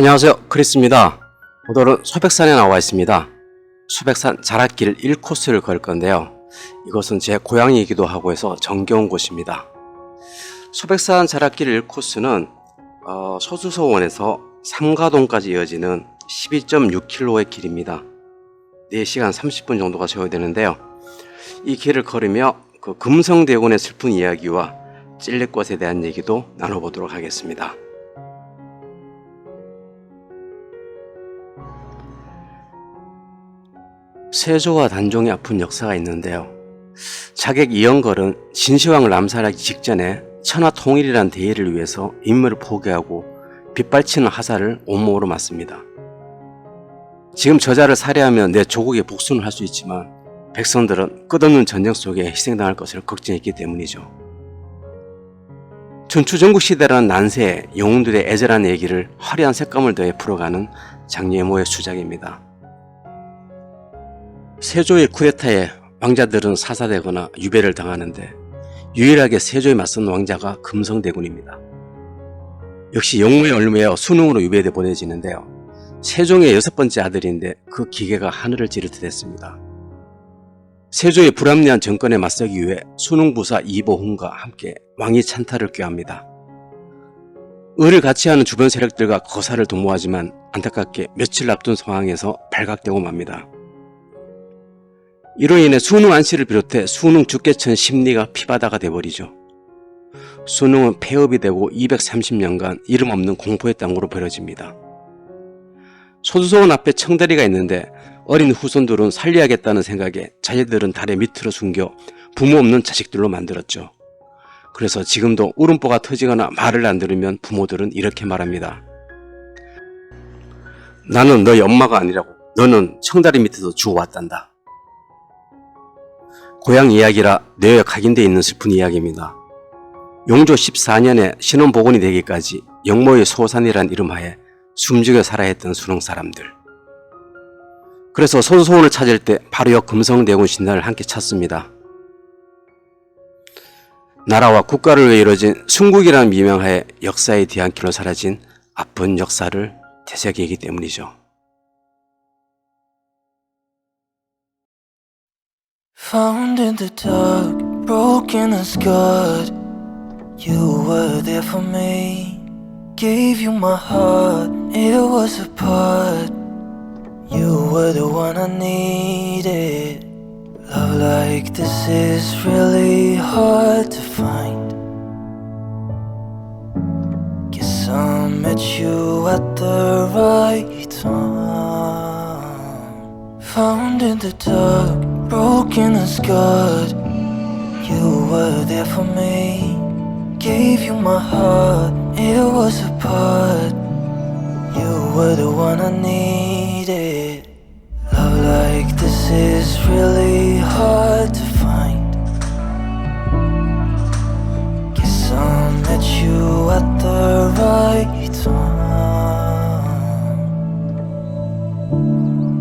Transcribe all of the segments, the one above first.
안녕하세요. 크리스입니다. 오늘은 소백산에 나와 있습니다. 소백산 자락길 1코스를 걸 건데요. 이곳은 제 고향이기도 하고 해서 정겨운 곳입니다. 소백산 자락길 1코스는 어, 소주소원에서 삼가동까지 이어지는 12.6km의 길입니다. 4시간 30분 정도가 소요되는데요. 이 길을 걸으며 그 금성대군의 슬픈 이야기와 찔레꽃에 대한 얘기도 나눠보도록 하겠습니다. 세조와 단종이 아픈 역사가 있는데요. 자객 이영걸은 진시황을 암살하기 직전에 천하 통일이란 대의를 위해서 인물을 포기하고 빗발치는 화살을 온몸으로 맞습니다. 지금 저자를 살해하면 내 조국의 복수는 할 수 있지만 백성들은 끝없는 전쟁 속에 희생당할 것을 걱정했기 때문이죠. 춘추전국 시대라는 난세에 영웅들의 애절한 얘기를 화려한 색감을 더해 풀어가는 장예모의 수작입니다. 세조의 쿠데타에 왕자들은 사사되거나 유배를 당하는데 유일하게 세조에 맞선 왕자가 금성대군입니다. 역시 영무에 얽매여 수능으로 유배돼 보내지는데요. 세종의 여섯 번째 아들인데 그 기계가 하늘을 찌를 듯 했습니다. 세조의 불합리한 정권에 맞서기 위해 수능부사 이보훈과 함께 왕위 찬탈을 꾀합니다. 의를 같이 하는 주변 세력들과 거사를 도모하지만 안타깝게 며칠 앞둔 상황에서 발각되고 맙니다. 이로 인해 수능 안씨를 비롯해 수능 죽게천 심리가 피바다가 돼버리죠. 수능은 폐업이 되고 230년간 이름 없는 공포의 땅으로 버려집니다. 소주소원 앞에 청다리가 있는데 어린 후손들은 살려야겠다는 생각에 자녀들은 다리 밑으로 숨겨 부모 없는 자식들로 만들었죠. 그래서 지금도 울음보가 터지거나 말을 안 들으면 부모들은 이렇게 말합니다. 나는 너희 엄마가 아니라고 너는 청다리 밑에서 주워왔단다. 고향 이야기라 뇌에 각인되어 있는 슬픈 이야기입니다. 용조 14년에 신혼복원이 되기까지 영모의 소산이란 이름하에 숨죽여 살아야 했던 수능 사람들. 그래서 손소원을 찾을 때 바로 옆 금성대군 신당을 함께 찾습니다. 나라와 국가를 위해 이루어진 순국이라는 미명하에 역사의 뒤안길로 사라진 아픈 역사를 되새기기 때문이죠. Found in the dark, broken and scarred. You were there for me. Gave you my heart, it was a part. You were the one I needed. Love like this is really hard to find. Guess I met you at the right time. Found in the dark, broken and scarred. You were there for me. Gave you my heart, it was a part. You were the one I needed. Love like this is really hard to find. Guess I met you at the right time.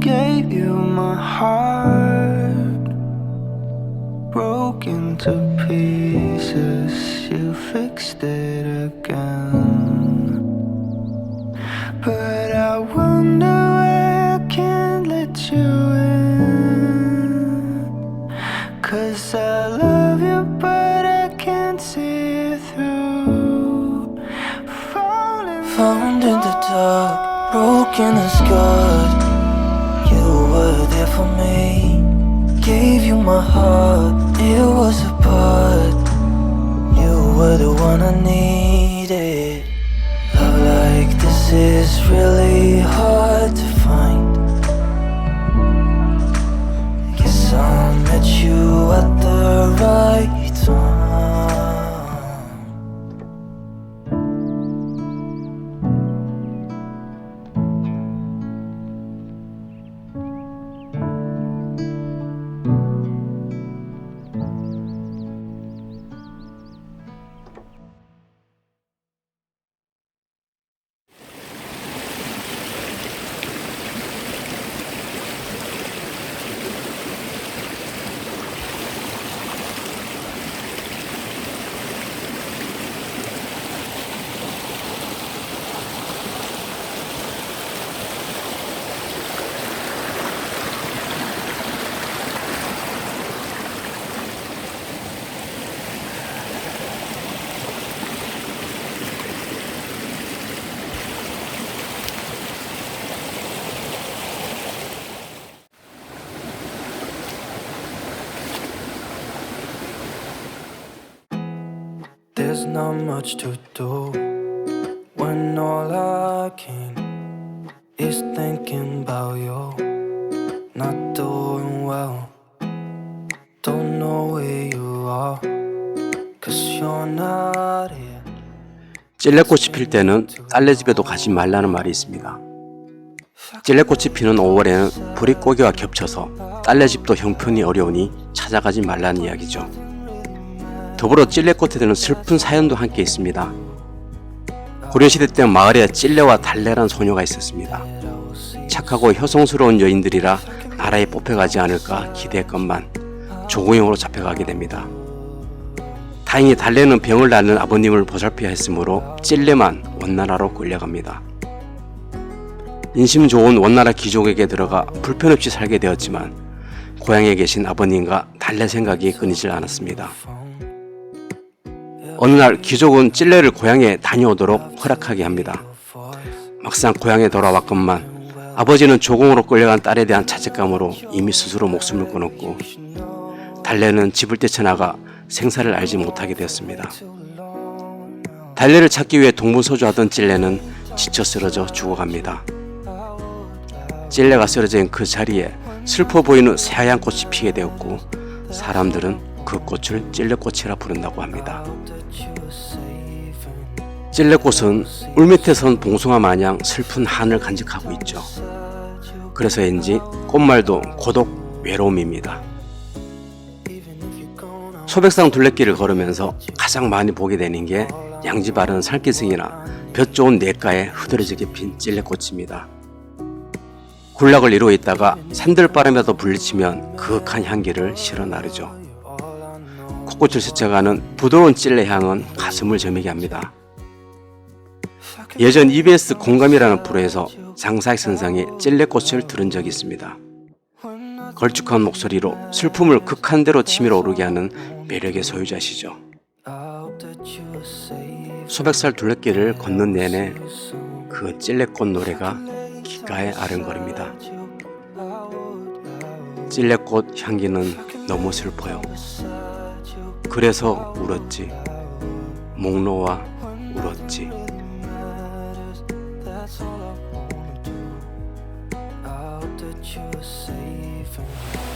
Gave you my heart, to pieces. You fixed it again. But I wonder where I can't let you in. Cause I love you, but I can't see it through. Falling Found in the dark, broken and scarred. You were there for me. You my heart, it was a part. You were the one I needed. Love like this is really hard there's not much to do when all I can is thinking about you. Not doing well, don't know where you are, cause you're not here. 찔레꽃이 필 때는 딸내 집에도 가지 말라는 말이 있습니다. 찔레꽃이 피는 5월에는 불이 꼬기와 겹쳐서 딸내 집도 형편이 어려우니 찾아가지 말라는 이야기죠. 더불어 찔레꽃에 대한 슬픈 사연도 함께 있습니다. 고려시대 때 마을에 찔레와 달래란 소녀가 있었습니다. 착하고 효성스러운 여인들이라 나라에 뽑혀가지 않을까 기대했건만 조공용으로 잡혀가게 됩니다. 다행히 달래는 병을 앓는 아버님을 보살펴야 했으므로 찔레만 원나라로 끌려갑니다. 인심 좋은 원나라 귀족에게 들어가 불편 없이 살게 되었지만 고향에 계신 아버님과 달래 생각이 끊이질 않았습니다. 어느 날 귀족은 찔레를 고향에 다녀오도록 허락하게 합니다. 막상 고향에 돌아왔건만 아버지는 조공으로 끌려간 딸에 대한 자책감으로 이미 스스로 목숨을 끊었고 달래는 집을 뛰쳐나가 생사를 알지 못하게 되었습니다. 달래를 찾기 위해 동분서주하던 찔레는 지쳐 쓰러져 죽어갑니다. 찔레가 쓰러진 그 자리에 슬퍼 보이는 새하얀 꽃이 피게 되었고 사람들은 그 꽃을 찔레꽃이라 부른다고 합니다. 찔레꽃은 울 밑에 선 봉숭아 마냥 슬픈 한을 간직하고 있죠. 그래서인지 꽃말도 고독, 외로움입니다. 소백산 둘레길을 걸으면서 가장 많이 보게 되는 게 양지 바른 살기승이나 볕 좋은 냇가에 흐드러지게 핀 찔레꽃입니다. 군락을 이루어 있다가 산들바람에도 물리치면 그윽한 향기를 실어 나르죠. 코끝을 스쳐가는 부드러운 찔레 향은 가슴을 저미게 합니다. 예전 EBS 공감이라는 프로에서 장사익 선상의 찔레꽃을 들은 적이 있습니다. 걸쭉한 목소리로 슬픔을 극한대로 치밀어 오르게 하는 매력의 소유자시죠. 소백살 둘레길을 걷는 내내 그 찔레꽃 노래가 귓가에 아른거립니다. 찔레꽃 향기는 너무 슬퍼요. 그래서 울었지. 목 놓아 울었지. you're safer